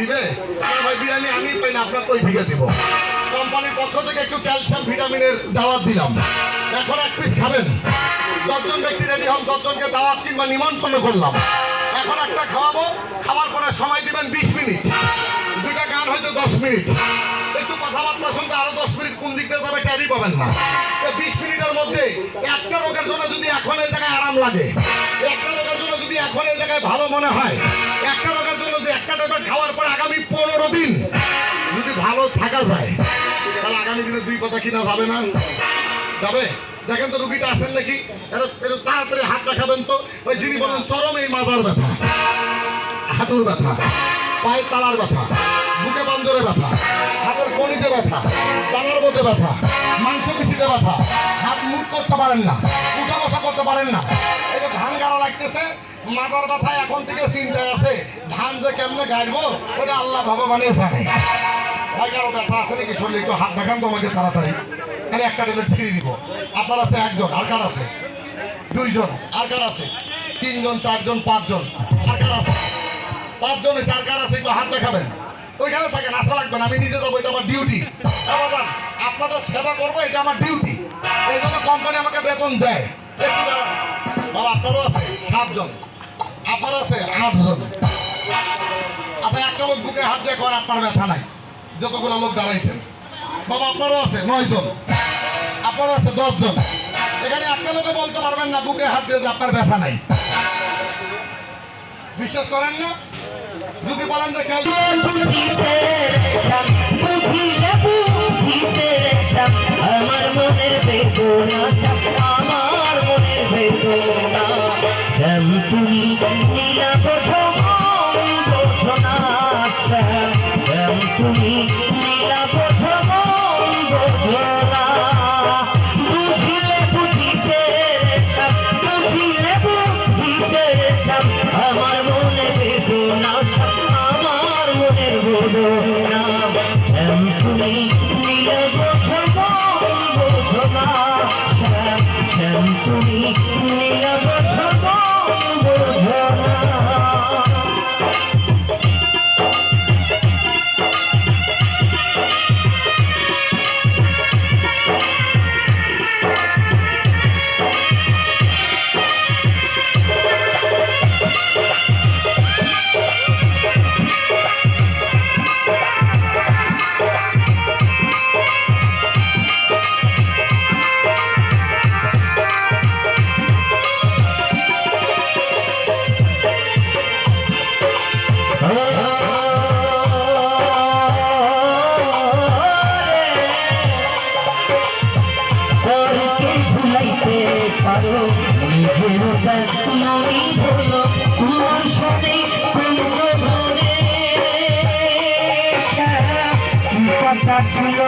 দিবে? বিরিয়ানি আমি পাই না, আপনার ওই দিব? কোম্পানির পক্ষ থেকে একটু ক্যালসিয়াম, ভিটামিনের দাওয়াত দিলাম। এখন এক পিস খাবেন। দশজন ব্যক্তি রেডি হন, দশজনকে দাওয়াত কিংবা নিমন্ত্রণ করলাম। এখন একটা খাওয়াবো, খাওয়ার পরে সময় দিবেন বিশ মিনিট। দুইটা গান হয়তো দশ মিনিট। দশ মিনিট কোন দিক দিয়ে যাবে ট্যারি পাবেন না। বিশ মিনিটের মধ্যে একটা রোগের জন্য যদি এখন এই জায়গায় আরাম লাগে, একটা রোগের জন্য যদি এখন এই জায়গায় ভালো মনে হয়, একটা রোগের জন্য যদি একটা ট্যাবলেট খাওয়ার পরে আগামী পনেরো দিন যদি ভালো থাকা যায়, তাহলে আগামী দিনে দুই কথা কিনা যাবে না? যাবে? দেখেন তো রুগীটা আসেন নাকি? তাড়াতাড়ি হাত দেখাবেন তো। ওই যিনি বলেন, চরম এই মাজার ব্যথা, হাঁটুর ব্যথা, পায়ের তালার ব্যথা, বুকে বান্দরে ব্যথা কনিতে ব্যথা তালার মধ্যে ব্যথা, মাংস পিছিতে ব্যথা, হাত মুখ করতে পারেন না, উঠা বসা করতে পারেন না। এই যে ধান গাড়া লাগতেছে মাথার ব্যথা এখন থেকে চিন্তায় আছে, ধান যে কেমনে গাড়বো, ওটা আল্লাহ ভগবানের জানে। ভাই, কারও ব্যথা আছে নাকি? শরীরে একটু হাত দেখান তোমাকে তাড়াতাড়ি। তাহলে একটা ট্যাবলেট ফ্রি দিব। আপনার আছে একজন, আর কার আছে? দুইজন, আর কার আছে? তিনজন, চারজন, পাঁচজন, আর কার আছে? পাঁচজন এসে আর কার আছে? একটু হাত দেখাবেন। ওইখানে থাকেন আশা লাগবে না, আমি নিজে যাব, এটা আমার ডিউটি আপনাদের সেবা করব, এটা আমার ডিউটি এই জন্য কোম্পানি আমাকে বেতন দেয়। বাবা, আপনারও আছে, সাতজন। আপনার আছে, আটজন। আচ্ছা একটা লোক বুকে হাত দিয়ে কর, আপনার ব্যথা নাই। যতগুলো লোক দাঁড়াইছেন। বাবা, আপনারও আছে নয় জন আপনারও আছে দশ জন এখানে একটা লোকে বলতে পারবেন না, বুকে হাত দিয়ে যে আপনার ব্যথা নাই। বিশ্বাস করেন না? যদি বলেন যে রেশাম আমার মনের বেদনা আমার মনের তুমি নীলা বোঝো পারো। নিজের নই হলো তোমার সাথে কথা ছিল?